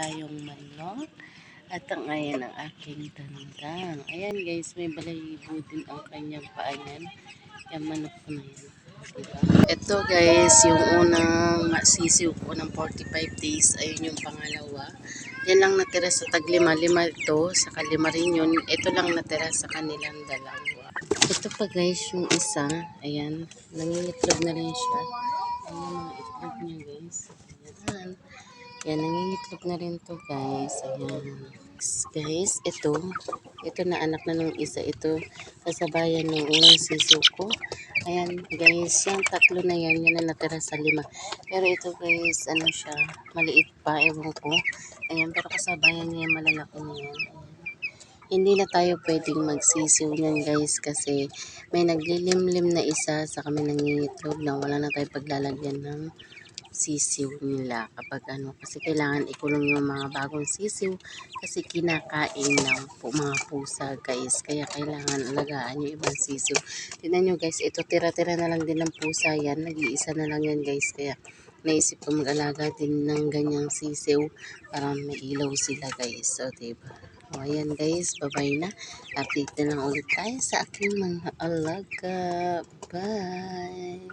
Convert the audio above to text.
tayong manok. At ang ayan ang aking tandang. Ayan guys, may balayibo din ang kanyang paayan. Yung manok ko na yan. Diba? Ito guys, yung unang sisiw ko ng 45 days. Ayun yung pangalawa. Yan lang natira sa taglima. Lima ito. Saka lima rin yun. Ito lang natira sa kanilang dalawa. Ito pa guys, yung isa. Ayan. Nangingitlog na rin siya. Ayan yung itlog niya guys. Ayan. Yan, nangingitlog na rin to guys. Ayan. Guys, ito. Ito na anak na nung isa. Ito, kasabayan ng unang sisiw ko. Ayan, guys. Yung tatlo na yan, yan na natira sa lima. Pero ito guys, ano siya, maliit pa, ewan ko. Ayan, pero kasabayan niya yung malalaki na yan. Hindi na tayo pwedeng magsisiw niyan guys kasi may naglilimlim na isa sa kami nangingitlog na wala na tayo paglalagyan ng sisiw nila. Kapag ano kasi kailangan ikulong yung mga bagong sisiw kasi kinakain ng po mga pusa guys. Kaya kailangan alagaan yung ibang sisiw. Tingnan nyo guys ito tira-tira na lang din ng pusa yan. Nag-iisa na lang yan guys. Kaya naisip ko mag-alaga din ng ganyang sisiw para may ilaw sila guys. So diba? O ayan guys. Bye bye na. Update na lang ulit tayo sa aking mga alaga. Bye